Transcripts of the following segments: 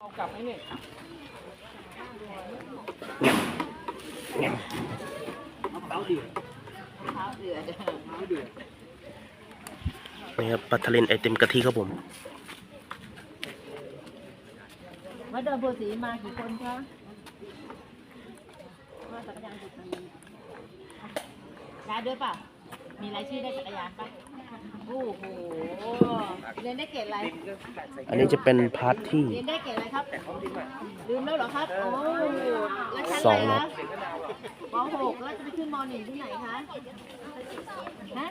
เอากลับไอ้นี่นี่ครับปลาทะเลนไอติมกะทิครับผม วัดดอนโพสีมากี่คนคะว่าจักรยานกี่คนได้ด้วยเปล่ะมีรายชื่อได้จักรยานปะ โอ้โหเรียนได้เกรดอะไรอันนี้จะเป็นพาร์ทที่ เรียนได้เกรดอะไรครับลืมแล้วเหรอครับ โอ้แล้วชั้นสอะองไรนะคะปหกแล้วจะไปขึ้นมหนึ่งที่ไหนคะฮะ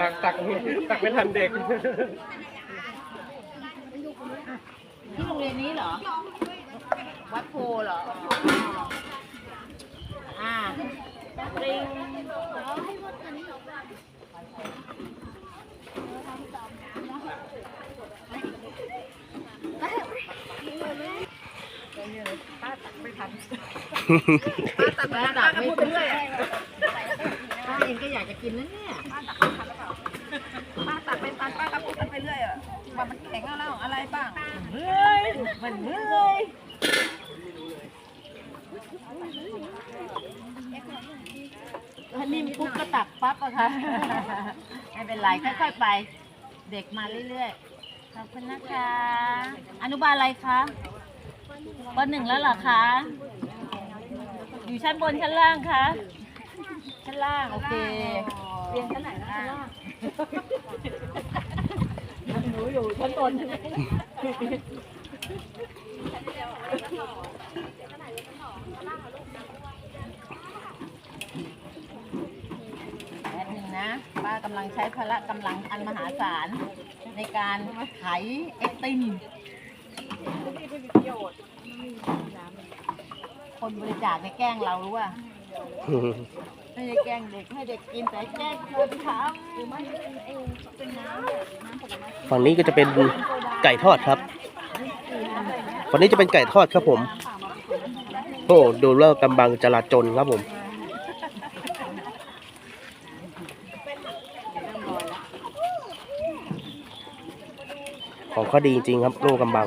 ตักตักตักไม่ทันเด็ก ที่โรงเรียนนี้เหรอ วัดโพเหรออ่าปริง ตักตักไม่เรื่อยป้าเองก็อยากจะกินนะเนี่ยป้าตักเป็นตันป้าก็พูดกันไปเรื่อยอะว่ามันแข็งแล้วอะไรบ้างเมื่อยมันเมื่อยถ้านิ่มปุ๊บก็ตักปั๊บอะค่ะไม่เป็นไรค่อยๆไป เด็กมาเรื่อยๆขอบคุณนะคะ อนุบาลอะไรคะ ปหนึ่งแล้วเหรอคะ อยู่ชั้นบนชั้นล่างคะ ชั้นล่าง โอเค เรียนชั้นไหนนะชั้นล่างหนูอยู่ชั้นบนใช่ไหมแป๊บหนึงนะป้ากำลังใช้พละกำลังอันมหาศาลในการไขไอติม คนบริจาคในยแกล้งเรารู้ป่ะไม่ได้แกล้งเด็กให้เด็กกินแต่แกล้งคนทำฝั่งนี้ก็จะเป็นไก่ทอดครับฝั่งนี้จะเป็นไก่ทอดครับผม โอ้ดูแล้วกำบังจราจนครับผมของเขาดีจริงๆครับโลกำบัง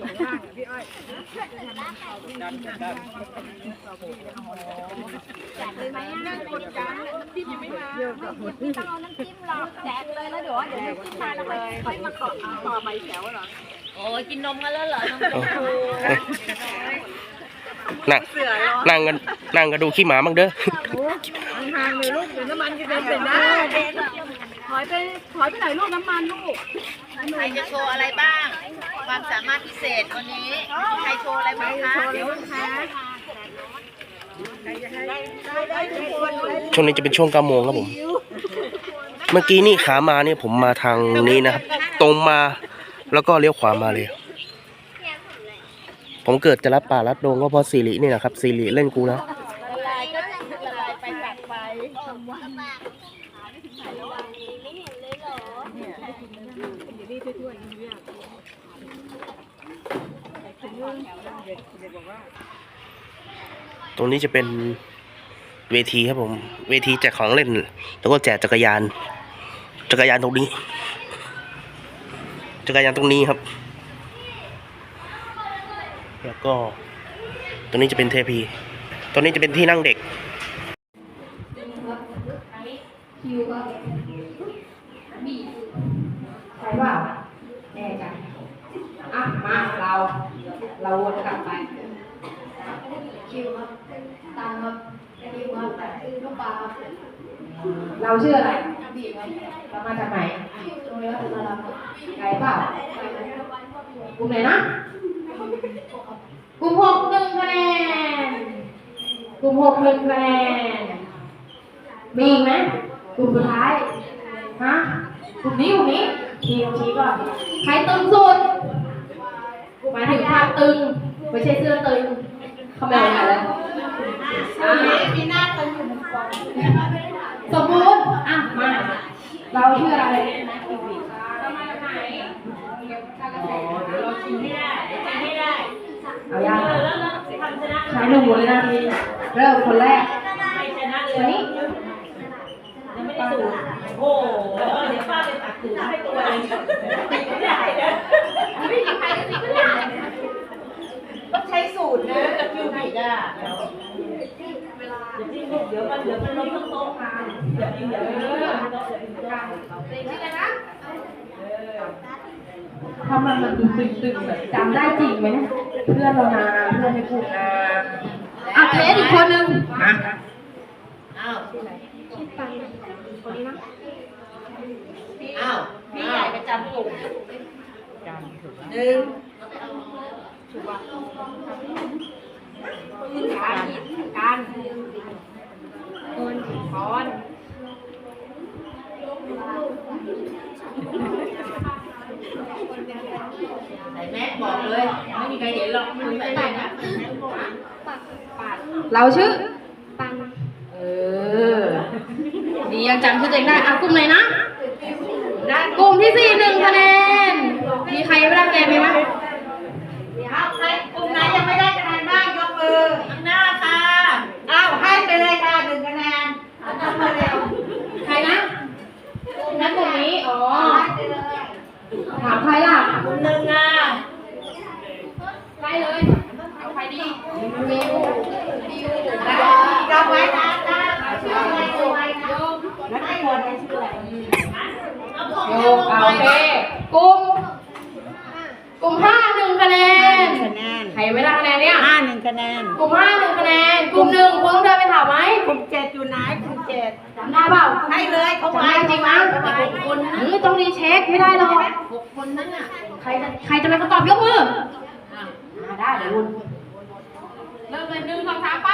นั่งกดดันน้ำจิ้มยังไม่มาไม่ต้องเอาน้ำจิ้มหรอกแจกเลยแล้วเดี๋ยวเดี๋ยวน้ำจิ้มมาแล้วค่อยค่อยมาต่อต่อใบแถวเหรอโอ้ยกินนมกันแล้วเหรอนมชมพูนั่งนั่งกันนั่งกันดูขี้หมาบ้างเด้อห่างๆเลยลูกเดี๋ยวน้ำมันจะเดินเสร็จนะถอยไปถอยไปไหนลูกน้ำมันลูกใครจะโชว์อะไรบ้าง ความสามารถพิเศษวันนี้ ใครโชว์อะไรบ้างคะ ช่วงนี้จะเป็นช่วงเก้าโมงครับผม เมื่อกี้นี่ขามาเนี่ยผมมาทางนี้นะครับ ตรงมาแล้วก็เลี้ยวขวามาเลย ผมเกิดจะรับป่ารับดงก็เพราะสิรินี่นะครับสิริเล่นกูนะ ตรงนี้จะเป็นเวทีครับผม เวทีแจกของเล่น แล้วก็แจกจักรยาน จักรยานตรงนี้ จักรยานตรงนี้ครับ แล้วก็ ตรงนี้จะเป็นเทพี ตรงนี้จะเป็นที่นั่งเด็กใช่เปล่าแน่ใจอะมาเรา เราวนกลับไป คิวครับตังครับคิวครับลูกปลาครับเราชื่ออะไรบีครับเรามาจากไหนตรงนี้ก็ถึงมาแล้วครับไกลเปล่ากลุ่มไหนนะกลุ่มหกหนึ่งคะแนนกลุ่มหกหนึ่งคะแนนมีอีกไหมกลุ่มสุดท้ายฮะกลุ่มนี้กลุ่มนี้ทีมชี้ก่อนใครตึงสุดหมายถึงความตึงไม่ใช่เสื้อตึง เขาไม่เอาไหนเลยอ่ามีหน้าตึงอยู่บนกองสมมอะไรเนี่ยนะคิวบิอ๋อเดี๋ยวเราชิมให้ได้เดี๋ยวชิมให้ได้เอายังเออแล้วเราทำชนะใช้หนึ่งวินาทีเริ่มคนแรกชนะเลยวันนี้ยังไม่ได้สูตรโอ้โหเดี๋ยวป้าไปตักสูตรให้ตัวเองไม่ได้นะไม่มีใครก็ติดไม่ได้ ต้องใช้สูตรนะกับคิวบิอะเดี๋ยวที่เดี๋ยวมันเดี๋ยวมันล้มทั้งโต๊ะเดี๋ยวกินเดี๋ยวเดี๋ยวเดี๋ยวเดี๋ยวถ้ามันมันตึงตึงแบบจำได้จริงไหมเพื่อนเรานาเพื่อนไม่พูดนะอะเทสอีกคนนึงมาอ้าวอ้าวพี่ใหญ่ประจำกลุ่มหนึ่ง การการคนคอนใส่แมสบอกเลย ไม่มีใครเห็นหรอกไม่มีใครเห็นะเราชื่อ ปังเออ ดียังจำชื่อตัวเองได้อะกลุ่มไหนนะ กลุ่มที่สี่หนึ่งคะแนน มีใครไม่ได้คะแนนมีไหมเอาใครกลุ่มไหนยังไม่ได้คะแนนบ้างยกมือข้างหน้าค่ะอ้าวให้ไปเลยค่ะหนึ่งคะแนนเอาทำมาเร็ว ใครนะงั้นกลุ่มนี้ อ๋อ ถามใครล่ะกลุ่มหนึ่งอะใครเลยเอาใครดีจำไว้นะนะชื่ออะไรชื่ออะไรนะแล้วให้คนในชื่ออะไรโยกเอาโอเคกลุ่มกลุ่มห้าหนึ่งคะแนนคะแนนใครยังไม่ได้คะแนนเนี่ยห้าหนึ่งคะแนน กลุ่มห้าหนึ่งคะแนน กลุ่มหนึ่งคุณต้องเดิน ดจำได้เปล่าให้เลยเขาจำได้จริงไหมหกคนนะอือต้องรีเช็คไม่ได้หรอกหกคนนั้นน่ะ ใครจะใครจะเป็นคนตอบยกมืออ่าได้เดี๋ยวคุณเริ่มเลยหนึ่งสองสามไป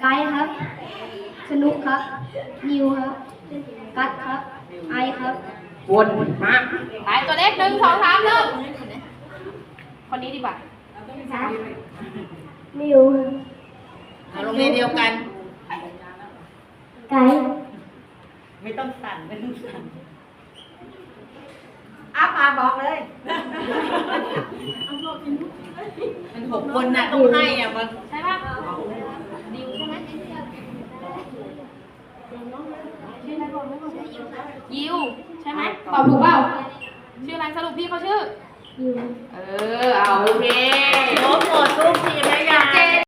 ไกด์ครับ สนุกครับ นิวครับ กัดครับ ไอครับวนมาไปตัวเล็กหนึ่งสองสามเริ่มคนนี้ดีกว่ามิวเอาโรงเรียนเดียวกัน ไกด์ ไม่ต้องสั่นไม่ต้องสั่นอ้าปาบอกเลยมันหกคนน่ะต้องให้อะมันใช่ปะดิวใช่ไหมยิวใช่ไหมตอบถูกเปล่าชื่ออะไรสรุปพี่เขาชื่อนิวเออ เอาโอเคโน้ตหมดรูปทีม